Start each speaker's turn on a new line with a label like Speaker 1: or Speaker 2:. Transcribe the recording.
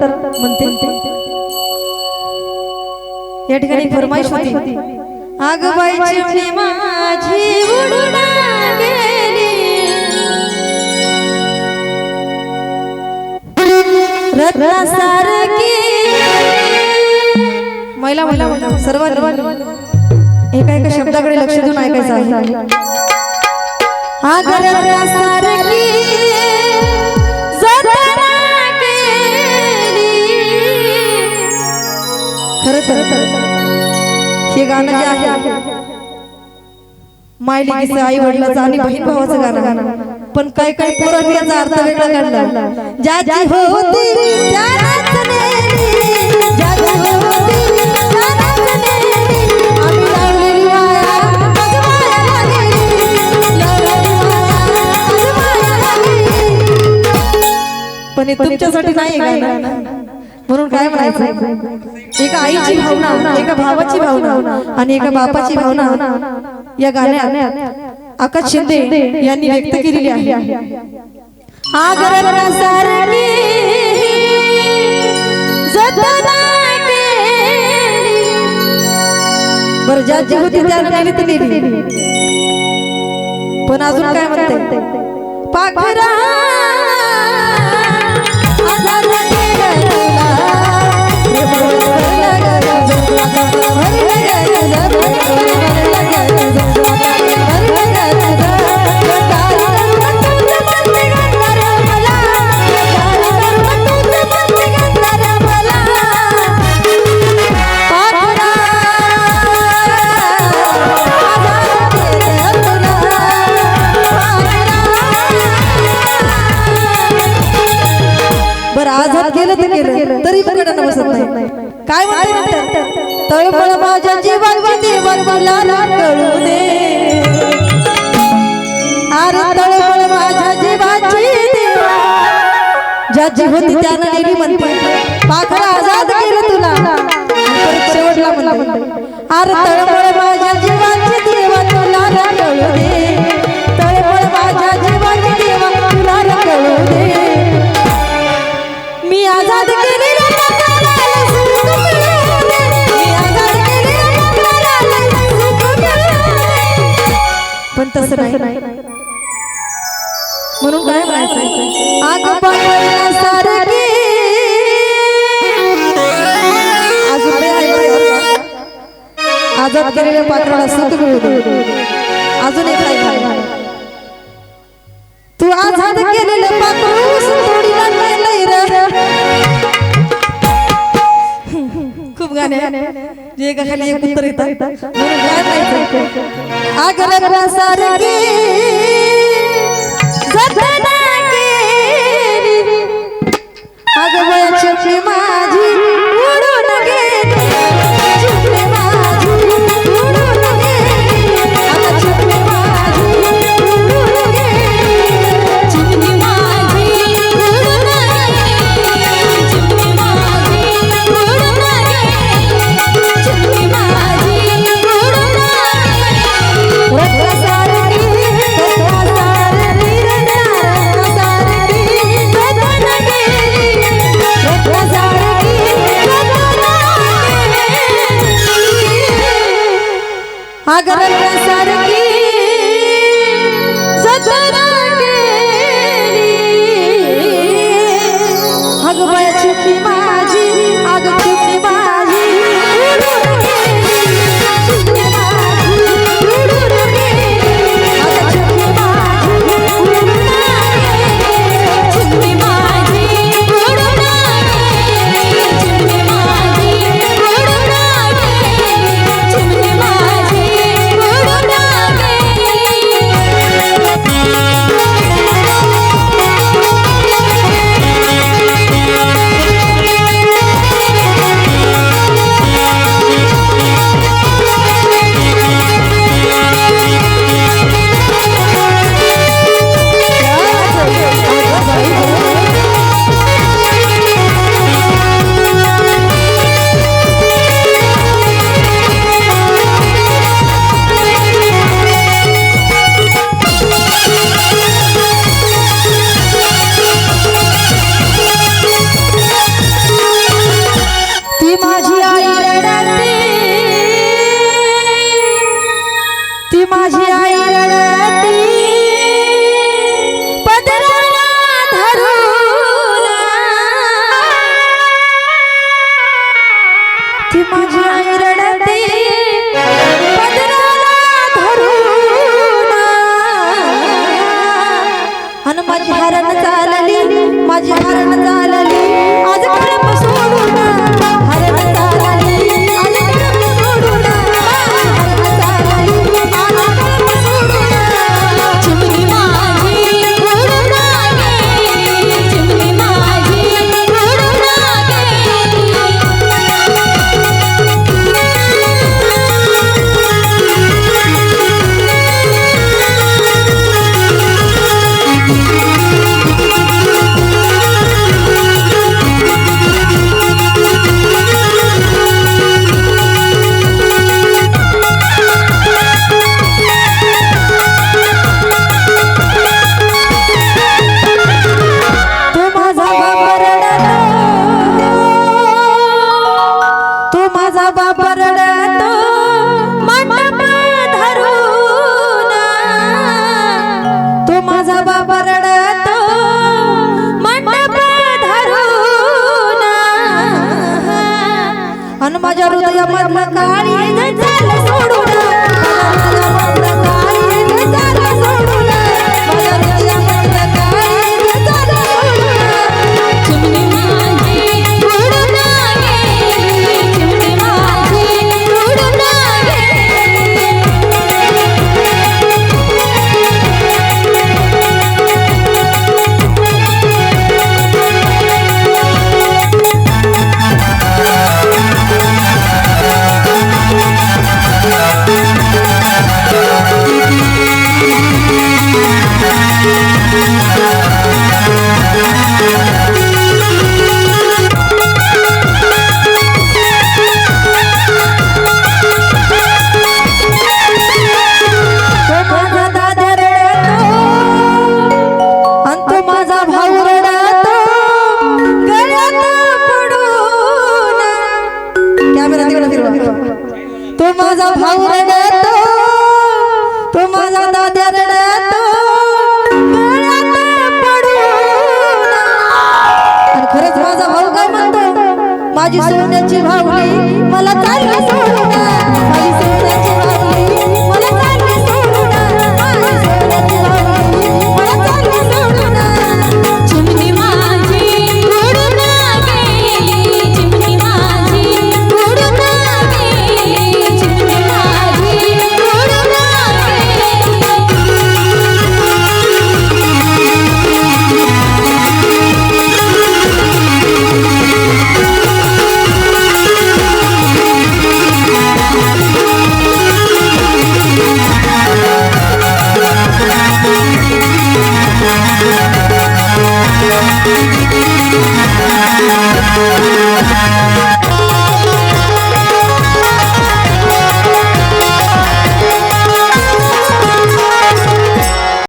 Speaker 1: तर म्हणते या ठिकाणी फरमाईश होती. आग बाई चिमणी माझी उडून गेली रत्नासारखी. महिला महिला सर्व एका एका शब्दाकडे लक्ष देऊन ऐकायचं आहे. आग रत्नासारखी. खरं तर हे गाणं जे आहे मायलिकीचं आई वडिलाचं आणि बहीण भावाचं गाणं. गाणं पण काही काही पोरांनी याचा अर्थ वेगळा काढला. ज्याची हो होती ज्याची हो होती पण हे तुमच्यासाठी नाही गाणं. म्हणून काय म्हणायचं एका आईची भावना एका भावाची भावना आणि एका बापाची भावना या गाण्यात आकाश शिंदे यांनी व्यक्त केलेली आहे. बरं ज्याची होती तर नेली. पण अजून काय म्हणते? पाखरा आझाद केलं तर पण कडनं बसत नाही. काय म्हणते तळमळ माझ्या जीवाची देवा तुला कळू दे अरे तळमळ माझ्या जीवाची देवा ज्याची होती त्यानं नेली म्हणते पाखरा आझाद केलं तुला. शेवटला म्हणते अरे तळमळ म्हणायचं आग पाण्यासारखी अजून लय आहे बरं का? आजाद केलेल्या पाखराला सुख मिळू दे अजून एक आहे काय तू आझाद केलेलं पाखरू तोडीला नेलंय रे खूप गाणे जे एका खाली एक उत्तर येतात म्हणून काय अगं चिमणी ಸಾಗರ हरण चालली माझी हरण चालली मधलं कार्य झालं सोडून.
Speaker 2: माझा
Speaker 1: भाऊ रडतो तो माझा दादा रडतो खरंच माझा भाऊ काय म्हणतो? माझी सोन्याची भावली Thank you.